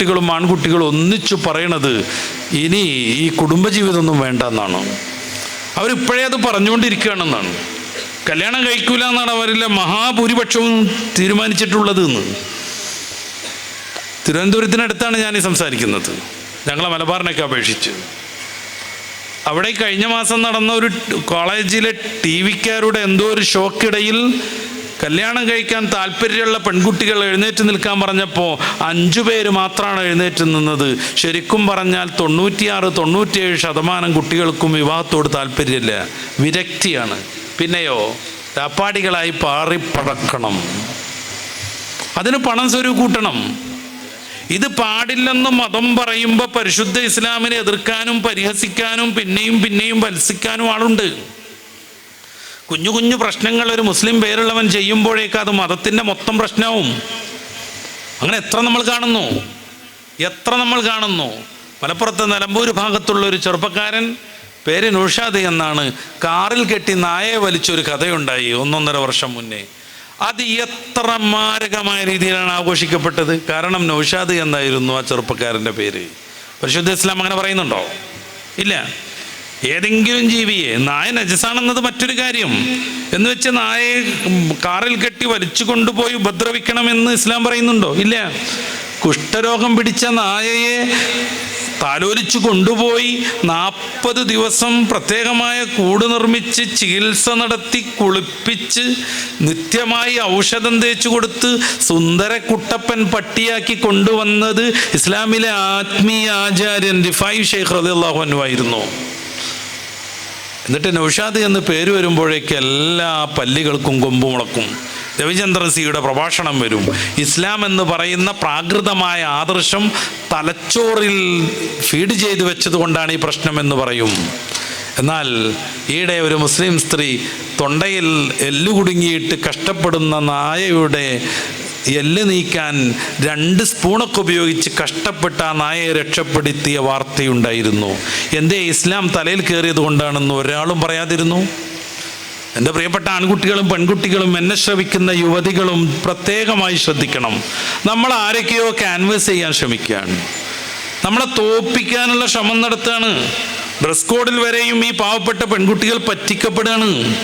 പെൺകുട്ടികളും ആൺകുട്ടികളും ഒന്നിച്ചു പറയണത് ഇനി ഈ കുടുംബജീവിതമൊന്നും വേണ്ട എന്നാണ് അവരിപ്പോഴേ അത് പറഞ്ഞുകൊണ്ടിരിക്കുകയാണെന്നാണ്. കല്യാണം കഴിക്കൂല എന്നാണ് അവരിലെ മഹാഭൂരിപക്ഷവും തീരുമാനിച്ചിട്ടുള്ളത് എന്ന്. തിരുവനന്തപുരത്തിനടുത്താണ് ഞാൻ ഈ സംസാരിക്കുന്നത്. ഞങ്ങളെ മലബാറിനൊക്കെ അപേക്ഷിച്ച്. അവിടെ കഴിഞ്ഞ മാസം നടന്ന ഒരു കോളേജിലെ ടി വിക്കാരുടെ എന്തോ ഒരു ഷോക്കിടയിൽ കല്യാണം കഴിക്കാൻ താല്പര്യമുള്ള പെൺകുട്ടികൾ എഴുന്നേറ്റ് നിൽക്കാൻ പറഞ്ഞപ്പോൾ അഞ്ചു പേര് മാത്രമാണ് എഴുന്നേറ്റ് നിന്നത്. ശരിക്കും പറഞ്ഞാൽ തൊണ്ണൂറ്റിയാറ് തൊണ്ണൂറ്റിയേഴ് ശതമാനം കുട്ടികൾക്കും വിവാഹത്തോട് താല്പര്യമില്ല. വിരക്തിയാണ്. പിന്നെയോ രാപ്പാടികളായി പാറിപ്പടക്കണം അതിന് പണം സ്വരൂ കൂട്ടണം. ഇത് പാടില്ലെന്ന് മതം പറയുമ്പോൾ പരിശുദ്ധ ഇസ്ലാമിനെ എതിർക്കാനും പരിഹസിക്കാനും പിന്നെയും പിന്നെയും വത്സിക്കാനും ആളുണ്ട്. കുഞ്ഞു കുഞ്ഞു പ്രശ്നങ്ങൾ ഒരു മുസ്ലിം പേരുള്ളവൻ ചെയ്യുമ്പോഴേക്ക് അത് മതത്തിന്റെ മൊത്തം പ്രശ്നവും. അങ്ങനെ എത്ര നമ്മൾ കാണുന്നു? എത്ര നമ്മൾ കാണുന്നു? മലപ്പുറത്ത് നിലമ്പൂർ ഭാഗത്തുള്ള ഒരു ചെറുപ്പക്കാരൻ പേര് നൗഷാദ് എന്നാണ് കാറിൽ കെട്ടി നായയെ വലിച്ചൊരു കഥയുണ്ടായി ഒന്നൊന്നര വർഷം മുന്നേ. അത് എത്ര മാരകമായ രീതിയിലാണ് ആഘോഷിക്കപ്പെട്ടത്? കാരണം നൗഷാദ് എന്നായിരുന്നു ആ ചെറുപ്പക്കാരന്റെ പേര്. പരിശുദ്ധ ഇസ്ലാം അങ്ങനെ പറയുന്നുണ്ടോ? ഇല്ല. ഏതെങ്കിലും ജീവിയെ നായ നജസാണെന്നത് മറ്റൊരു കാര്യം. എന്ന് വെച്ച് നായയെ കാറിൽ കെട്ടി വലിച്ചു കൊണ്ടുപോയി ഉപദ്രവിക്കണമെന്ന് ഇസ്ലാം പറയുന്നുണ്ടോ? ഇല്ല. കുഷ്ഠരോഗം പിടിച്ച നായയെ താലോലിച്ചു കൊണ്ടുപോയി നാൽപ്പത് ദിവസം പ്രത്യേകമായ കൂട് നിർമ്മിച്ച് ചികിത്സ നടത്തി കുളിപ്പിച്ച് നിത്യമായി ഔഷധം തേച്ചു കൊടുത്ത് സുന്ദര കുട്ടപ്പൻ പട്ടിയാക്കി കൊണ്ടുവന്നത് ഇസ്ലാമിലെ ആത്മീയ ആചാര്യൻ റിഫായ് ഷെയ്ഖ് റളിയല്ലാഹു അൻഹു ആയിരുന്നു. എന്നിട്ട് നൗഷാദ് എന്ന് പേര് വരുമ്പോഴേക്ക് എല്ലാ പല്ലികൾക്കും കൊമ്പ് മുളക്കും രവിചന്ദ്രൻ സിയുടെ പ്രഭാഷണം വരും. ഇസ്ലാം എന്ന് പറയുന്ന പ്രാകൃതമായ ആദർശം തലച്ചോറിൽ ഫീഡ് ചെയ്തു വെച്ചത് കൊണ്ടാണ് ഈ പ്രശ്നം എന്ന് പറയും. എന്നാൽ ഈയിടെ ഒരു മുസ്ലിം സ്ത്രീ തൊണ്ടയിൽ എല്ലുകുടുങ്ങിയിട്ട് കഷ്ടപ്പെടുന്ന നായയുടെ എല്ല് നീക്കാൻ രണ്ട് സ്പൂണൊക്കെ ഉപയോഗിച്ച് കഷ്ടപ്പെട്ട ആ നായയെ രക്ഷപ്പെടുത്തിയ വാർത്തയുണ്ടായിരുന്നു. എന്തേ ഇസ്ലാം തലയിൽ കയറിയത് കൊണ്ടാണെന്ന് ഒരാളും പറയാതിരുന്നു? എന്റെ പ്രിയപ്പെട്ട ആൺകുട്ടികളും പെൺകുട്ടികളും എന്നെ ശ്രമിക്കുന്ന യുവതികളും പ്രത്യേകമായി ശ്രദ്ധിക്കണം. നമ്മൾ ആരൊക്കെയോ ക്യാൻവേസ് ചെയ്യാൻ ശ്രമിക്കുകയാണ്. നമ്മളെ തോപ്പിക്കാനുള്ള ശ്രമം നടത്തുകയാണ്. ഡ്രസ് കോഡിൽ വരെയും ഈ പാവപ്പെട്ട പെൺകുട്ടികൾ പറ്റിക്കപ്പെടുകയാണ്.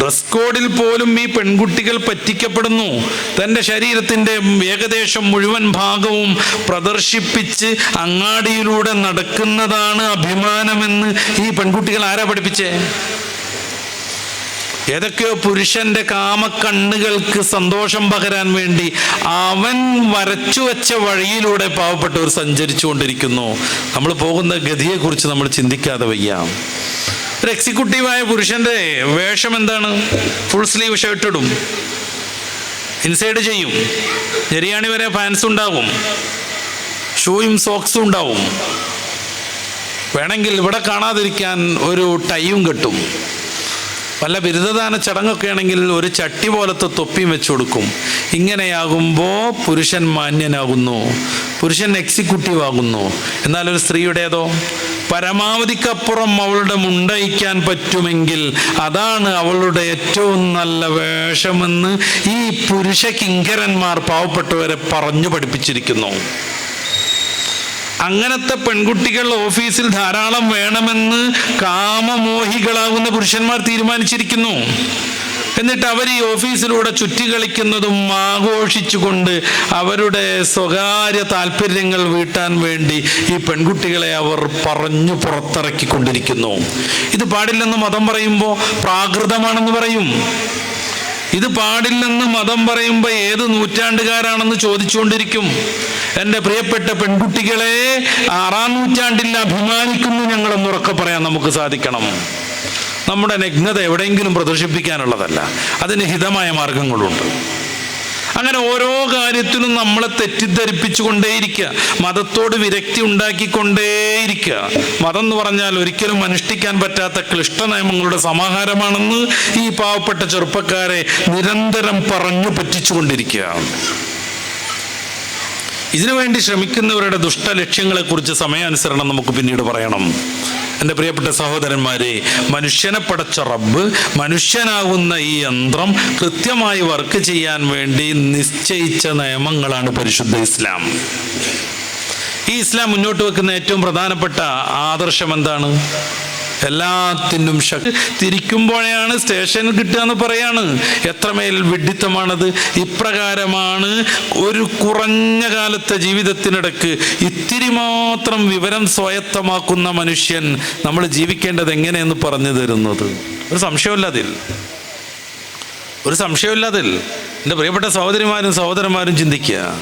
ഡ്രസ് കോഡിൽ പോലും ഈ പെൺകുട്ടികൾ പറ്റിക്കപ്പെടുന്നു. തന്റെ ശരീരത്തിന്റെ ഏകദേശം മുഴുവൻ ഭാഗവും പ്രദർശിപ്പിച്ച് അങ്ങാടിയിലൂടെ നടക്കുന്നതാണ് അഭിമാനമെന്ന് ഈ പെൺകുട്ടികൾ ആരാ പഠിപ്പിച്ചേ? ഏതൊക്കെയോ പുരുഷന്റെ കാമക്കണ്ണുകൾക്ക് സന്തോഷം പകരാൻ വേണ്ടി അവൻ വരച്ചു വെച്ച വഴിയിലൂടെ പാവപ്പെട്ടവർ സഞ്ചരിച്ചുകൊണ്ടിരിക്കുന്നു. നമ്മൾ പോകുന്ന ഗതിയെക്കുറിച്ച് നമ്മൾ ചിന്തിക്കാതെ വയ്യ. ഒരു എക്സിക്യൂട്ടീവായ പുരുഷന്റെ വേഷം എന്താണ്? ഫുൾ സ്ലീവ് ഷർട്ട് ഇടും. ഇൻസൈഡ് ചെയ്യും. ഞെരിയാണി വരെ ഫാൻസ് ഉണ്ടാവും. ഷൂയും സോക്സും ഉണ്ടാവും. വേണമെങ്കിൽ ഇവിടെ കാണാതിരിക്കാൻ ഒരു ടൈയും കെട്ടും. വല്ല ബിരുദദാന ചടങ്ങൊക്കെ ആണെങ്കിൽ ഒരു ചട്ടി പോലത്തെ തൊപ്പിയും വെച്ചു കൊടുക്കും. ഇങ്ങനെയാകുമ്പോൾ പുരുഷൻ മാന്യനാകുന്നു. പുരുഷൻ എക്സിക്യൂട്ടീവ് ആകുന്നു. എന്നാൽ ഒരു സ്ത്രീയുടേതോ? പരമാവധിക്കപ്പുറം അവളുടെ മുണ്ടയിക്കാൻ പറ്റുമെങ്കിൽ അതാണ് അവളുടെ ഏറ്റവും നല്ല വേഷമെന്ന് ഈ പുരുഷ കിങ്കരന്മാർ പാവപ്പെട്ടവരെ പറഞ്ഞു പഠിപ്പിച്ചിരിക്കുന്നു. അങ്ങനത്തെ പെൺകുട്ടികൾ ഓഫീസിൽ ധാരാളം വേണമെന്ന് കാമമോഹികളാകുന്ന പുരുഷന്മാർ തീരുമാനിച്ചിരിക്കുന്നു. എന്നിട്ട് അവർ ഈ ഓഫീസിലൂടെ ചുറ്റിക്കളിക്കുന്നതും ആഘോഷിച്ചുകൊണ്ട് അവരുടെ സ്വകാര്യ താല്പര്യങ്ങൾ വീട്ടാൻ വേണ്ടി ഈ പെൺകുട്ടികളെ അവർ പറഞ്ഞു പുറത്തിറക്കിക്കൊണ്ടിരിക്കുന്നു. ഇത് പാടില്ലെന്ന് മതം പറയുമ്പോൾ പ്രാകൃതമാണെന്ന് പറയും. ഇത് പാടില്ലെന്ന് മതം പറയുമ്പോൾ ഏത് നൂറ്റാണ്ടുകാരാണെന്ന് ചോദിച്ചുകൊണ്ടിരിക്കും. എന്റെ പ്രിയപ്പെട്ട പെൺകുട്ടികളെ ആറാം നൂറ്റാണ്ടിൽ അഭിമാനിക്കുന്നു ഞങ്ങളെന്ന് ഉറക്കെ പറയാൻ നമുക്ക് സാധിക്കണം. നമ്മുടെ നഗ്നത എവിടെയെങ്കിലും പ്രദർശിപ്പിക്കാനുള്ളതല്ല. അതിന് ഹിതമായ മാർഗങ്ങളുണ്ട്. അങ്ങനെ ഓരോ കാര്യത്തിലും നമ്മളെ തെറ്റിദ്ധരിപ്പിച്ചുകൊണ്ടേയിരിക്കുക മതത്തോട് വിരക്തി ഉണ്ടാക്കിക്കൊണ്ടേയിരിക്കുക മതം എന്ന് പറഞ്ഞാൽ ഒരിക്കലും അനുഷ്ഠിക്കാൻ പറ്റാത്ത ക്ലിഷ്ട നിയമങ്ങളുടെ സമാഹാരമാണെന്ന് ഈ പാവപ്പെട്ട ചെറുപ്പക്കാരെ നിരന്തരം പറഞ്ഞു പറ്റിച്ചുകൊണ്ടിരിക്കുകയാണ് ഇതിനുവേണ്ടി ശ്രമിക്കുന്നവരുടെ ദുഷ്ടലക്ഷ്യങ്ങളെക്കുറിച്ച് സമയാനുസരണം നമുക്ക് പിന്നീട് പറയണം. എന്റെ പ്രിയപ്പെട്ട സഹോദരന്മാരെ മനുഷ്യനെ പടച്ച റബ്ബ് മനുഷ്യനാകുന്ന ഈ യന്ത്രം കൃത്യമായി വർക്ക് ചെയ്യാൻ വേണ്ടി നിശ്ചയിച്ച നിയമങ്ങളാണ് പരിശുദ്ധ ഇസ്ലാം. ഈ ഇസ്ലാം മുന്നോട്ട് വെക്കുന്ന ഏറ്റവും പ്രധാനപ്പെട്ട ആദർശം എന്താണ്? എല്ലാത്തിനും ശക്തി തിരിക്കുമ്പോഴാണ് സ്റ്റേഷൻ കിട്ടുക എന്ന് പറയാണ്. എത്രമേൽ വിഡിത്തമാണത് ഇപ്രകാരമാണ് ഒരു കുറഞ്ഞ കാലത്തെ ജീവിതത്തിനിടക്ക് ഇത്തിരി മാത്രം വിവരം സ്വായത്തമാക്കുന്ന മനുഷ്യൻ നമ്മൾ ജീവിക്കേണ്ടത് എങ്ങനെയെന്ന് പറഞ്ഞു തരുന്നത്? ഒരു സംശയമില്ല അതിൽ. ഒരു സംശയമില്ല അതിൽ. എന്റെ പ്രിയപ്പെട്ട സഹോദരിമാരും സഹോദരന്മാരും ചിന്തിക്കുക.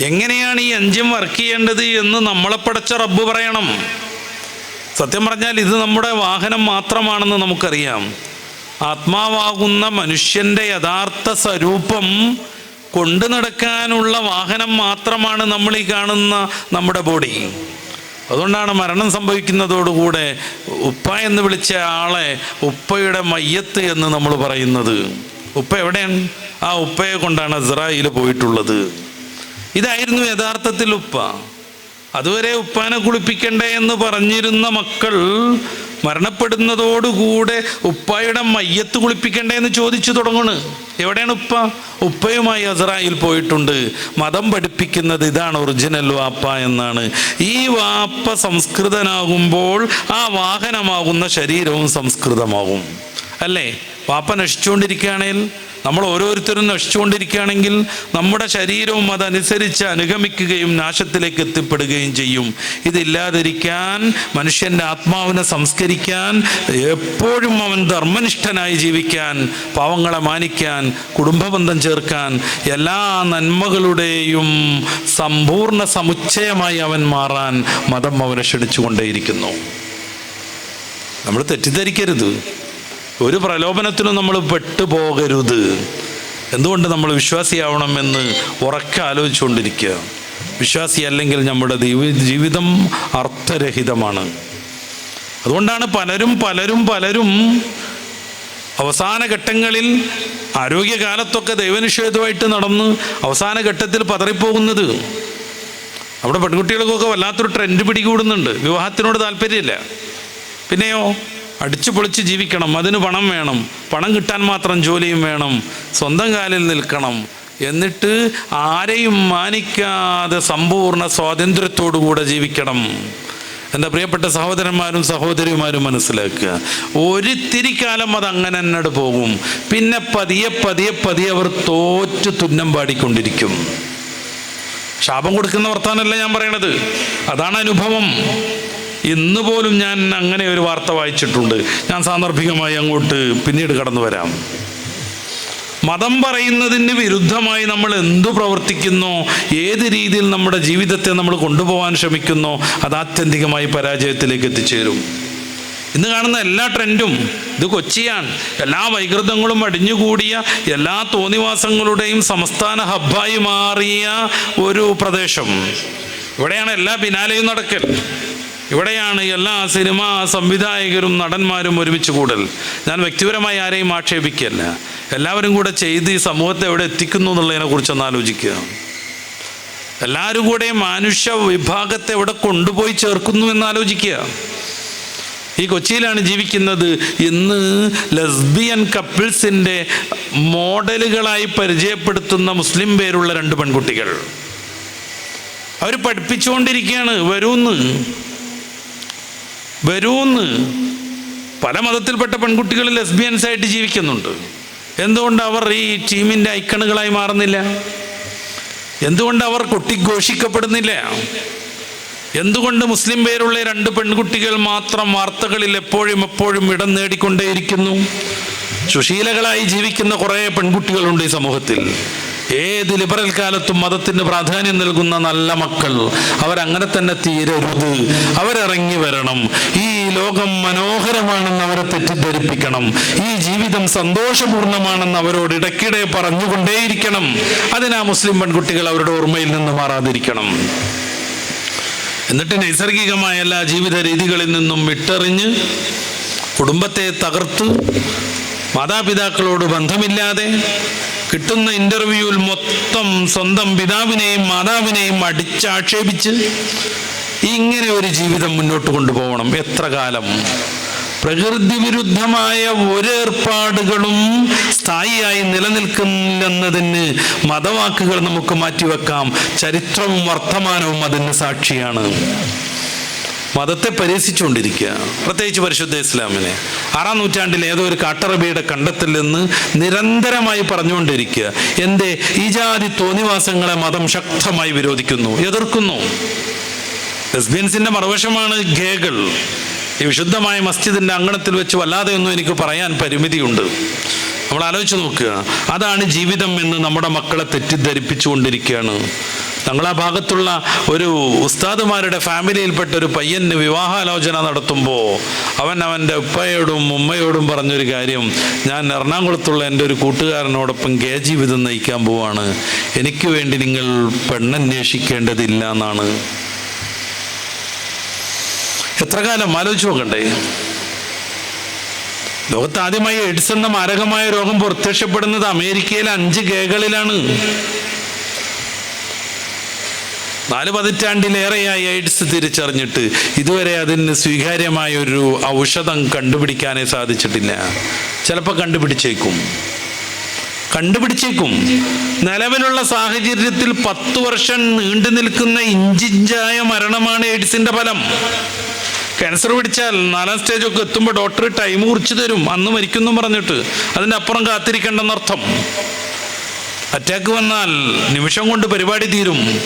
എങ്ങനെയാണ് ഈ അഞ്ചും വർക്ക് ചെയ്യേണ്ടത് എന്ന് നമ്മളെ പടച്ച റബ്ബ് പറയണം. സത്യം പറഞ്ഞാൽ ഇത് നമ്മുടെ വാഹനം മാത്രമാണെന്ന് നമുക്കറിയാം. ആത്മാവാകുന്ന മനുഷ്യന്റെ യഥാർത്ഥ സ്വരൂപം കൊണ്ടു നടക്കാനുള്ള വാഹനം മാത്രമാണ് നമ്മൾ ഈ കാണുന്ന നമ്മുടെ ബോഡി അതുകൊണ്ടാണ് മരണം സംഭവിക്കുന്നതോടുകൂടെ ഉപ്പ എന്ന് വിളിച്ച ആളെ ഉപ്പയുടെ മയ്യത്ത് എന്ന് നമ്മൾ പറയുന്നത്. ഉപ്പ എവിടെയാണ്? ആ ഉപ്പയെ കൊണ്ടാണ് ഇസ്രായേൽ പോയിട്ടുള്ളത്. ഇതായിരുന്നു യഥാർത്ഥത്തിൽ ഉപ്പ. അതുവരെ ഉപ്പാനെ കുളിപ്പിക്കണ്ടേ എന്ന് പറഞ്ഞിരുന്ന മക്കൾ മരണപ്പെടുന്നതോടുകൂടെ ഉപ്പായുടെ മയ്യത്ത് കുളിപ്പിക്കണ്ടേ എന്ന് ചോദിച്ചു തുടങ്ങണ്. എവിടെയാണ് ഉപ്പ? ഉപ്പയുമായി അസറായിൽ പോയിട്ടുണ്ട്. മതം പഠിപ്പിക്കുന്നത് ഇതാണ് ഒറിജിനൽ വാപ്പ എന്നാണ്. ഈ വാപ്പ സംസ്കൃതനാകുമ്പോൾ ആ വാഹനമാകുന്ന ശരീരവും സംസ്കൃതമാകും. അല്ലേ? വാപ്പ നശിച്ചുകൊണ്ടിരിക്കുകയാണെങ്കിൽ നമ്മൾ ഓരോരുത്തരും നശിച്ചുകൊണ്ടിരിക്കുകയാണെങ്കിൽ നമ്മുടെ ശരീരവും അതനുസരിച്ച് അനുഗമിക്കുകയും നാശത്തിലേക്ക് എത്തിപ്പെടുകയും ചെയ്യും. ഇതില്ലാതിരിക്കാൻ മനുഷ്യന്റെ ആത്മാവിനെ സംസ്കരിക്കാൻ എപ്പോഴും അവൻ ധർമ്മനിഷ്ഠനായി ജീവിക്കാൻ പാവങ്ങളെ മാനിക്കാൻ കുടുംബബന്ധം ചേർക്കാൻ എല്ലാ നന്മകളുടെയും സമ്പൂർണ സമുച്ചയമായി അവൻ മാറാൻ മതം അവനെ ക്ഷണിച്ചുകൊണ്ടേയിരിക്കുന്നു. നമ്മൾ തെറ്റിദ്ധരിക്കരുത്. ഒരു പ്രലോഭനത്തിനും നമ്മൾ പെട്ടുപോകരുത്. എന്തുകൊണ്ട് നമ്മൾ വിശ്വാസിയാവണമെന്ന് ഉറക്കെ ആലോചിച്ചുകൊണ്ടിരിക്കുക. വിശ്വാസി അല്ലെങ്കിൽ നമ്മുടെ ജീവിതം അർത്ഥരഹിതമാണ്. അതുകൊണ്ടാണ് പലരും പലരും പലരും അവസാന ഘട്ടങ്ങളിൽ ആരോഗ്യകാലത്തൊക്കെ ദൈവനിഷേധമായിട്ട് നടന്ന് അവസാന ഘട്ടത്തിൽ പതറിപ്പോകുന്നത്. അവിടെ പെൺകുട്ടികൾക്കൊക്കെ വല്ലാത്തൊരു ട്രെൻഡ് പിടികൂടുന്നുണ്ട്. വിവാഹത്തിനോട് താല്പര്യമില്ല. പിന്നെയോ? അടിച്ചു പൊളിച്ച് ജീവിക്കണം അതിന് പണം വേണം. പണം കിട്ടാൻ മാത്രം ജോലിയും വേണം. സ്വന്തം കാലിൽ നിൽക്കണം. എന്നിട്ട് ആരെയും മാനിക്കാതെ സമ്പൂർണ സ്വാതന്ത്ര്യത്തോടുകൂടെ ജീവിക്കണം. എന്റെ പ്രിയപ്പെട്ട സഹോദരന്മാരും സഹോദരിമാരും മനസ്സിലാക്കുക? ഒരിത്തിരി കാലം അത് അങ്ങനെ എന്നോട് പോകും. പിന്നെ പതിയെ പതിയെ പതിയെ അവർ തോറ്റ് തുന്നം പാടിക്കൊണ്ടിരിക്കും. ശാപം കൊടുക്കുന്ന വർത്താനല്ല ഞാൻ പറയണത്? അതാണ് അനുഭവം. ഇന്ന് പോലും ഞാൻ അങ്ങനെ ഒരു വാർത്ത വായിച്ചിട്ടുണ്ട്. ഞാൻ സാന്ദർഭികമായി അങ്ങോട്ട് പിന്നീട് കടന്നു വരാം. മതം പറയുന്നതിന് വിരുദ്ധമായി നമ്മൾ എന്തു പ്രവർത്തിക്കുന്നു? ഏത് രീതിയിൽ നമ്മുടെ ജീവിതത്തെ നമ്മൾ കൊണ്ടുപോകാൻ ശ്രമിക്കുന്നു? അത് ആത്യന്തികമായി പരാജയത്തിലേക്ക് എത്തിച്ചേരും. ഇന്ന് കാണുന്ന എല്ലാ ട്രെൻഡും ഇത് കൊച്ചിയാണ്. എല്ലാ വൈകൃതങ്ങളും അടിഞ്ഞുകൂടിയ എല്ലാ തോന്നിവാസങ്ങളുടെയും സംസ്ഥാന ഹബ്ബായി മാറിയ ഒരു പ്രദേശം. ഇവിടെയാണ് എല്ലാ ബിനാലയും നടക്കൽ. ഇവിടെയാണ് എല്ലാ സിനിമാ സംവിധായകരും നടന്മാരും ഒരുമിച്ച് കൂടൽ. ഞാൻ വ്യക്തിപരമായി ആരെയും ആക്ഷേപിക്കല്ല. എല്ലാവരും കൂടെ ചെയ്ത് ഈ സമൂഹത്തെ എവിടെ എത്തിക്കുന്നു എന്നുള്ളതിനെ കുറിച്ചൊന്ന് ആലോചിക്കുക. എല്ലാവരും കൂടെ മനുഷ്യ വിഭാഗത്തെ എവിടെ കൊണ്ടുപോയി ചേർക്കുന്നു എന്ന് ആലോചിക്കുക. ഈ കൊച്ചിയിലാണ് ജീവിക്കുന്നത്. ഇന്ന് ലസ്ബിയൻ കപ്പിൾസിന്റെ മോഡലുകളായി പരിചയപ്പെടുത്തുന്ന മുസ്ലിം പേരുള്ള രണ്ട് പെൺകുട്ടികൾ. അവർ പഠിപ്പിച്ചുകൊണ്ടിരിക്കുകയാണ് വരൂന്ന്. വരൂന്ന് പല മതത്തിൽപ്പെട്ട പെൺകുട്ടികൾ ലെസ്ബിയൻസ് ആയിട്ട് ജീവിക്കുന്നുണ്ട്. എന്തുകൊണ്ട് അവർ ഈ ടീമിന്റെ ഐക്കണുകളായി മാറുന്നില്ല? എന്തുകൊണ്ട് അവർ കൊട്ടിഘോഷിക്കപ്പെടുന്നില്ല? എന്തുകൊണ്ട് മുസ്ലിം പേരുള്ള രണ്ട് പെൺകുട്ടികൾ മാത്രം വാർത്തകളിൽ എപ്പോഴും എപ്പോഴും ഇടം നേടിക്കൊണ്ടേയിരിക്കുന്നു? സുശീലകളായി ജീവിക്കുന്ന കുറേ പെൺകുട്ടികളുണ്ട് ഈ സമൂഹത്തിൽ. ഏത് ലിബറൽ കാലത്തും മതത്തിന് പ്രാധാന്യം നൽകുന്ന നല്ല മക്കൾ അവരങ്ങനെ തന്നെ തീരരുത്. അവരിറങ്ങി വരണം. ഈ ലോകം മനോഹരമാണെന്ന് അവരെ തെറ്റിദ്ധരിപ്പിക്കണം. ഈ ജീവിതം സന്തോഷപൂർണമാണെന്ന് അവരോട് ഇടയ്ക്കിടെ പറഞ്ഞുകൊണ്ടേയിരിക്കണം. അതിനാ മുസ്ലിം പെൺകുട്ടികൾ അവരുടെ ഓർമ്മയിൽ നിന്ന് മാറാതിരിക്കണം. എന്നിട്ട് നൈസർഗികമായ എല്ലാ ജീവിത രീതികളിൽ നിന്നും വിട്ടെറിഞ്ഞ് കുടുംബത്തെ തകർത്ത് മാതാപിതാക്കളോട് ബന്ധമില്ലാതെ കിട്ടുന്ന ഇന്റർവ്യൂവിൽ മൊത്തം സ്വന്തം പിതാവിനെയും മാതാവിനെയും അടിച്ചാക്ഷേപിച്ച് ഇങ്ങനെ ഒരു ജീവിതം മുന്നോട്ട് കൊണ്ടുപോകണം. എത്ര കാലം? പ്രകൃതി വിരുദ്ധമായ ഒരേർപ്പാടുകളും സ്ഥായിയായി നിലനിൽക്കില്ലെന്നതിന് മതവാക്കുകൾ നമുക്ക് മാറ്റിവെക്കാം. ചരിത്രവും വർത്തമാനവും അതിന് സാക്ഷിയാണ്. മതത്തെ പരിഹസിച്ചുകൊണ്ടിരിക്കുക പ്രത്യേകിച്ച് പരിശുദ്ധ ഇസ്ലാമിനെ. ആറാം നൂറ്റാണ്ടിൽ ഏതോ ഒരു കാട്ടറബിയുടെ കണ്ടത്തിൽ നിന്ന് നിരന്തരമായി പറഞ്ഞുകൊണ്ടിരിക്കുക. എന്തേ? ഈ ജാതി തോന്നിവാസങ്ങളെ മതം ശക്തമായി വിരോധിക്കുന്നു. എതിർക്കുന്നു. ലെസ്ബിയൻസിന്റെ മറുവശമാണ് ഗേകൾ ഈ വിശുദ്ധമായ മസ്ജിദിന്റെ അങ്കണത്തിൽ വെച്ച് വല്ലാതെ ഒന്നും എനിക്ക് പറയാൻ പരിമിതിയുണ്ട്. നമ്മൾ ആലോചിച്ച് നോക്കുക. അതാണ് ജീവിതം എന്ന് നമ്മുടെ മക്കളെ തെറ്റിദ്ധരിപ്പിച്ചുകൊണ്ടിരിക്കുകയാണ്. ഞങ്ങൾ ആ ഭാഗത്തുള്ള ഒരു ഉസ്താദുമാരുടെ ഫാമിലിയിൽപ്പെട്ട ഒരു പയ്യന് വിവാഹാലോചന നടത്തുമ്പോൾ അവൻ അവന്റെ ഉപ്പയോടും ഉമ്മയോടും പറഞ്ഞൊരു കാര്യം ഞാൻ എറണാകുളത്തുള്ള എന്റെ ഒരു കൂട്ടുകാരനോടൊപ്പം കെ ജീവിതം നയിക്കാൻ പോവാണ്. എനിക്ക് വേണ്ടി നിങ്ങൾ പെണ്ണന്വേഷിക്കേണ്ടതില്ല എന്നാണ് എത്ര കാലം? ആലോചിച്ച് നോക്കണ്ടേ. ലോകത്ത് ആദ്യമായി എഡ്സ് എന്ന മാരകമായ രോഗം പ്രത്യക്ഷപ്പെടുന്നത് അമേരിക്കയിലെ അഞ്ച് ഗേകളിലാണ്. നാല് പതിറ്റാണ്ടിലേറെയായി എയ്ഡ്സ് തിരിച്ചറിഞ്ഞിട്ട് ഇതുവരെ അതിന് സ്വീകാര്യമായ ഒരു ഔഷധം കണ്ടുപിടിക്കാനേ സാധിച്ചിട്ടില്ല. ചിലപ്പോൾ കണ്ടുപിടിച്ചേക്കും. കണ്ടുപിടിച്ചേക്കും. നിലവിലുള്ള സാഹചര്യത്തിൽ പത്ത് വർഷം നീണ്ടു നിൽക്കുന്ന ഇഞ്ചിഞ്ചായ മരണമാണ് എയ്ഡ്സിന്റെ ഫലം. ക്യാൻസർ പിടിച്ചാൽ നാലാം സ്റ്റേജ് ഒക്കെ എത്തുമ്പോൾ ഡോക്ടർ ടൈം കുറിച്ച് തരും. അന്ന് മരിക്കുന്നു പറഞ്ഞിട്ട് അതിന്റെ അപ്പുറം കാത്തിരിക്കേണ്ടെന്നർത്ഥം. അറ്റാക്ക് വന്നാൽ നിമിഷം കൊണ്ട് പരിപാടി തീരും.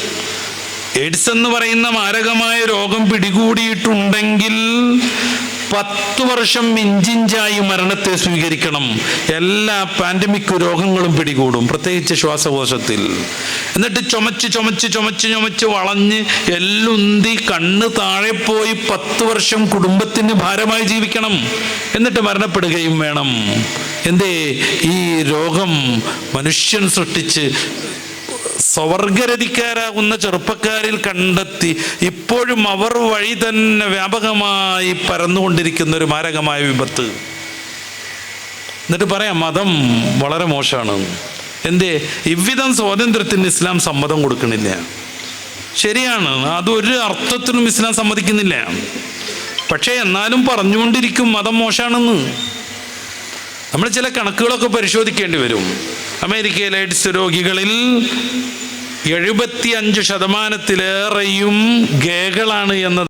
എയ്ഡ്സ് എന്ന് പറയുന്ന മാരകമായ രോഗം പിടികൂടിയിട്ടുണ്ടെങ്കിൽ പത്ത് വർഷം ഇഞ്ചിഞ്ചായി മരണത്തെ സ്വീകരിക്കണം. എല്ലാ പാൻഡമിക് രോഗങ്ങളും പിടികൂടും. പ്രത്യേകിച്ച് ശ്വാസകോശത്തിൽ. എന്നിട്ട് ചുമച്ച് ചുമച്ച് ചുമച്ച് ചുമച്ച് വളഞ്ഞ് എല്ലുന്തി കണ്ണ് താഴെ പോയി പത്ത് വർഷം കുടുംബത്തിന് ഭാരമായി ജീവിക്കണം. എന്നിട്ട് മരണപ്പെടുകയും വേണം. എന്തേ? ഈ രോഗം മനുഷ്യൻ സൃഷ്ടിച്ച് സ്വർഗരതിക്കാരാകുന്ന ചെറുപ്പക്കാരിൽ കണ്ടെത്തി ഇപ്പോഴും അവർ വഴി തന്നെ വ്യാപകമായി പരന്നുകൊണ്ടിരിക്കുന്ന ഒരു മാരകമായ വിപത്ത്. എന്നിട്ട് പറയാം മതം വളരെ മോശമാണ്. എന്തേ? ഇவ்விധം സ്വാതന്ത്ര്യത്തിന് ഇസ്ലാം സമ്മതം കൊടുക്കണില്ല. ശരിയാണ് അതൊരു അർത്ഥത്തിലും ഇസ്ലാം സമ്മതിക്കുന്നില്ല. പക്ഷേ എന്നാലും പറഞ്ഞുകൊണ്ടിരിക്കും മതം മോശമാണെന്ന് നമ്മൾ ചില കണക്കുകളൊക്കെ പരിശോധിക്കേണ്ടി വരും. അമേരിക്കയിലെ എയ്ഡ്സ് രോഗികളിൽ എഴുപത്തി അഞ്ച് ശതമാനത്തിലേറെയും ഗേകളാണ് എന്നത്